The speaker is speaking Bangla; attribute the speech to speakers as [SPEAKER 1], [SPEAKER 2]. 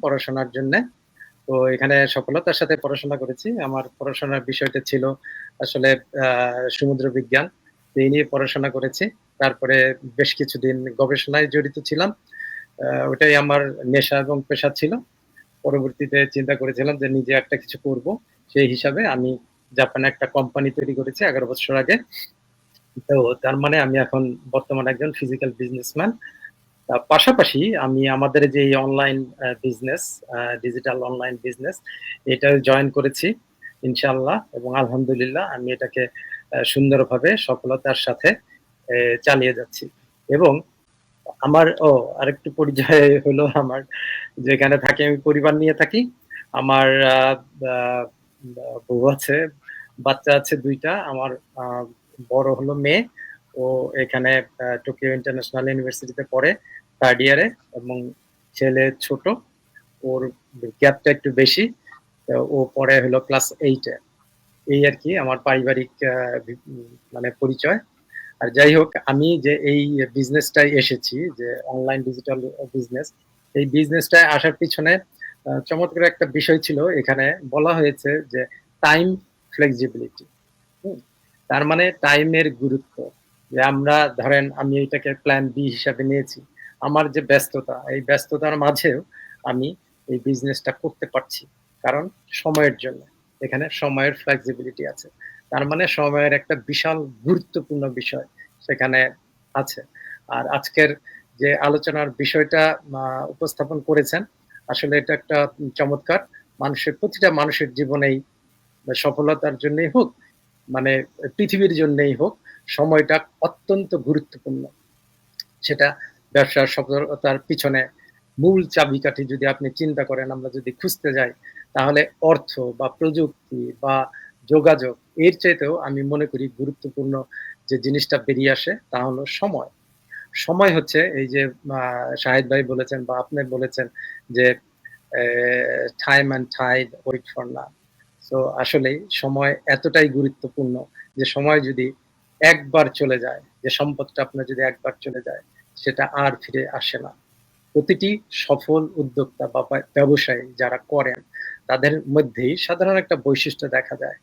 [SPEAKER 1] পড়াশোনার জন্য। তো এখানে সফলতার সাথে পড়াশোনা করেছি। আমার পড়াশোনার বিষয়টা ছিল আসলে সমুদ্র বিজ্ঞান। এই নিয়ে পড়াশোনা করেছি। তারপরে বেশ কিছুদিন গবেষণায় জড়িত ছিলাম। ওটাই আমার নেশা এবং পেশা ছিল। পরবর্তীতে চিন্তা করেছিলাম যে নিজে একটা কিছু করব। সেই হিসাবে আমি জাপানে একটা কোম্পানি তৈরি করেছি এগারো বছর আগে। তো তার মানে আমি এখন বর্তমানে একজন ফিজিক্যাল বিজনেসম্যান পাশাপাশি আমি আমাদের যে online business digital online business এটা জয়েন করেছি ইনশাল্লাহ এবং আলহামদুলিল্লাহ আমি এটাকে সুন্দরভাবে সফলতার সাথে চালিয়ে যাচ্ছি। এবং আমার, ও, আরেকটু পরিচয় হলো আমার, যেখানে থাকি, আমি পরিবার নিয়ে থাকি। আমার বউ আছে, বাচ্চা আছে দুইটা। আমার বড় হলো মেয়ে ও এখানে টোকিও ইন্টারন্যাশনাল ইউনিভার্সিটিতে পড়ে থার্ড ইয়ারে এবং ছেলে ছোট। ওর গ্যাপটা একটু বেশি ও পড়ে হলো ক্লাস এইটে এই আর কি আমার পারিবারিক মানে পরিচয়। আর যাই হোক, আমি যে এই বিজনেসটাই এসেছি, যে অনলাইন ডিজিটাল বিজনেস এই বিজনেসটায় আসার পিছনে চমৎকার একটা বিষয় ছিল। এখানে বলা হয়েছে যে টাইম ফ্লেক্সিবিলিটি তার মানে টাইমের গুরুত্ব। যে আমরা ধরেন আমি এটাকে প্ল্যান বি হিসাবে নিয়েছি। আমার যে ব্যস্ততা, এই ব্যস্ততার মাঝেও আমি এই বিজনেসটা করতে পারছি। কারণ সময়ের জন্য। এখানে সময়ের ফ্লেক্সিবিলিটি আছে। তার মানে সময়ের একটা বিশাল গুরুত্বপূর্ণ বিষয় সেখানে আছে। আর আজকের যে আলোচনার বিষয়টা উপস্থাপন করেছেন, আসলে এটা একটা চমৎকার। মানুষের, প্রতিটা মানুষের জীবনেই সফলতার জন্যই হোক মানে পৃথিবীর জন্যই হোক সময়টা অত্যন্ত গুরুত্বপূর্ণ। সেটা ব্যবসার সফলতার পিছনে মূল চাবিকাঠি যদি আপনি চিন্তা করেন, আমরা যদি খুঁজতে যাই, তাহলে অর্থ বা প্রযুক্তি বা যোগাযোগ, এর চাইতেও আমি মনে করি গুরুত্বপূর্ণ যে জিনিসটা বেরিয়ে আসে, তা হলো সময়। সময় হচ্ছে এই যে শাহিদ ভাই বলেছেন বা আপনি বলেছেন যে time and tide wait for না তো আসলেই সময় এতটাই গুরুত্বপূর্ণ যে সময় যদি একবার চলে যায়, যে সম্পদটা আপনার যদি একবার চলে যায়, সেটা আর ফিরে আসে না। প্রতিটি সফল উদ্যোক্তা বা ব্যবসায়ী যারা করেন, তাদের মধ্যেই সাধারণ একটা বৈশিষ্ট্য দেখা যায়।